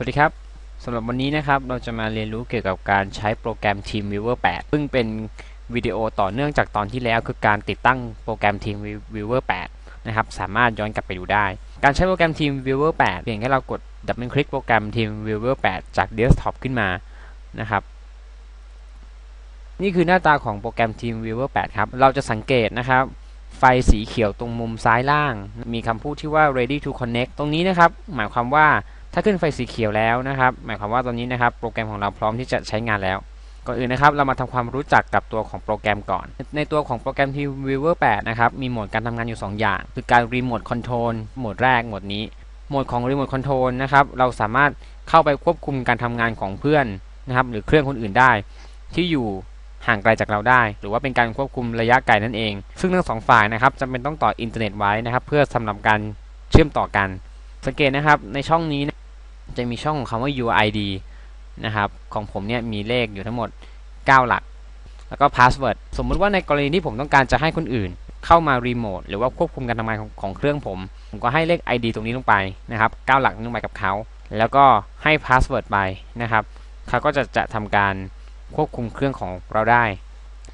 สวัสดีครับสำหรับวันนี้นะครับเราจะมาเรียนรู้เกี่ยวกับการใช้โปรแกรม TeamViewer 8 ซึ่งเป็นวิดีโอต่อเนื่องจากตอนที่แล้วคือการติดตั้งโปรแกรม TeamViewer 8 นะครับสามารถย้อนกลับไปดูได้ การใช้โปรแกรม TeamViewer 8 เพียงแค่เรากดดับเบิลคลิกโปรแกรม TeamViewer 8 จากเดสก์ท็อปขึ้นมานะครับนี่คือหน้าตาของโปรแกรม TeamViewer 8 ครับเราจะสังเกตนะครับไฟสีเขียวตรงมุมซ้ายล่าง มีคำพูดที่ว่า ready to connect ตรงนี้นะครับหมายความว่า ถ้าขึ้นไฟสีเขียวแล้วนะครับ หมายความว่าตอนนี้นะครับโปรแกรมของเราพร้อมที่จะใช้งานแล้วก่อนอื่นนะครับเรามาทำความรู้จักกับตัวของโปรแกรมก่อน ในตัวของโปรแกรม TeamViewer 8 นะครับ มีโหมดการทำงานอยู่ 2 อย่าง คือการ Remote Control โหมดแรกโหมดนี้ โหมดของ Remote Control นะครับ เราสามารถเข้าไปควบคุมการทำงานของเพื่อนนะครับ หรือเครื่องคนอื่นได้ ที่อยู่ห่างไกลจากเราได้ หรือว่าเป็นการควบคุมระยะไกลนั่นเอง ซึ่งทั้งสองฝ่ายนะครับจำเป็นต้องต่ออินเทอร์เน็ตไว้นะครับ เพื่อสำหรับการเชื่อมต่อกัน สังเกตนะครับในช่องนี้ จะมีช่องคำว่า UID นะครับของผมเนี่ยมีเลขอยู่ทั้งหมด 9 หลัก แล้วก็ password สมมุติว่าในกรณีที่ผมต้องการจะให้คนอื่น เข้ามารีโมทหรือว่าควบคุมการทำงานของของเครื่องผม ผมก็ให้เลข ID ตรงนี้ลงไปนะครับ 9 หลักลงไปกับเขา แล้วก็ให้ password ไปนะครับเขาก็จะจะทำการควบคุมเครื่องของเราได้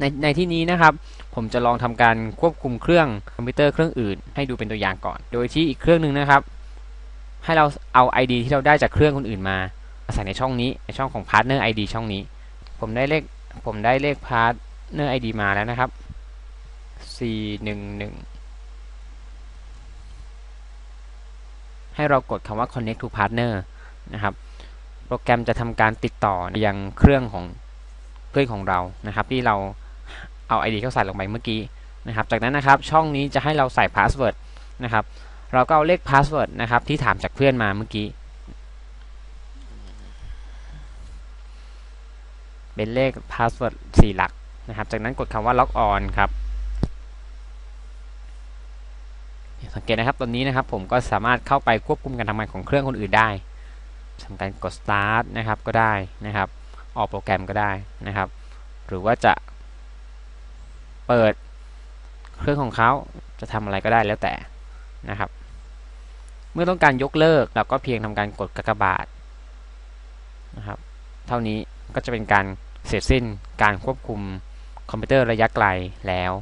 ในในที่นี้นะครับ ผมจะลองทำการควบคุมเครื่องคอมพิวเตอร์เครื่องอื่น ให้ดูเป็นตัวอย่างก่อน โดยที่อีกเครื่องหนึ่งนะครับ ให้เราเอา ID ที่เราได้จากเครื่องคนอื่นมาใส่ในช่องนี้ในช่องของ Partner ID ช่องนี้ ผมได้เลขผมได้เลข Partner ID มาแล้วนะครับ 411 ให้เรากดคำว่า connect to partner นะครับ โปรแกรมจะทำการติดต่อยังเครื่องของเพื่อนของเรานะครับ ที่เราเอา ID เข้าใส่ลงไปเมื่อกี้นะครับ จากนั้นนะครับช่องนี้จะให้เราใส่พาสเวิร์ดนะครับ เราก็เอาเลขพาสเวิร์ดนะครับ ที่ถามจากเพื่อนมาเมื่อกี้ เป็นเลขพาสเวิร์ด4หลักนะครับ จากนั้นกดคำว่า log on ครับ สังเกตนะครับ ตอนนี้นะครับผมก็สามารถเข้าไปควบคุมการทำงานของเครื่องคนอื่นได้ทำการกด start นะครับ ก็ได้นะครับ ออกโปรแกรมก็ได้นะครับ หรือว่าจะเปิดเครื่องของเขาจะทำอะไรก็ได้แล้วแต่นะครับ เมื่อต้องการยกเลิกเราก็เพียงทำการกดกากบาทนะครับ เท่านี้ก็จะเป็นการเสร็จสิ้นการควบคุมคอมพิวเตอร์ระยะไกลแล้ว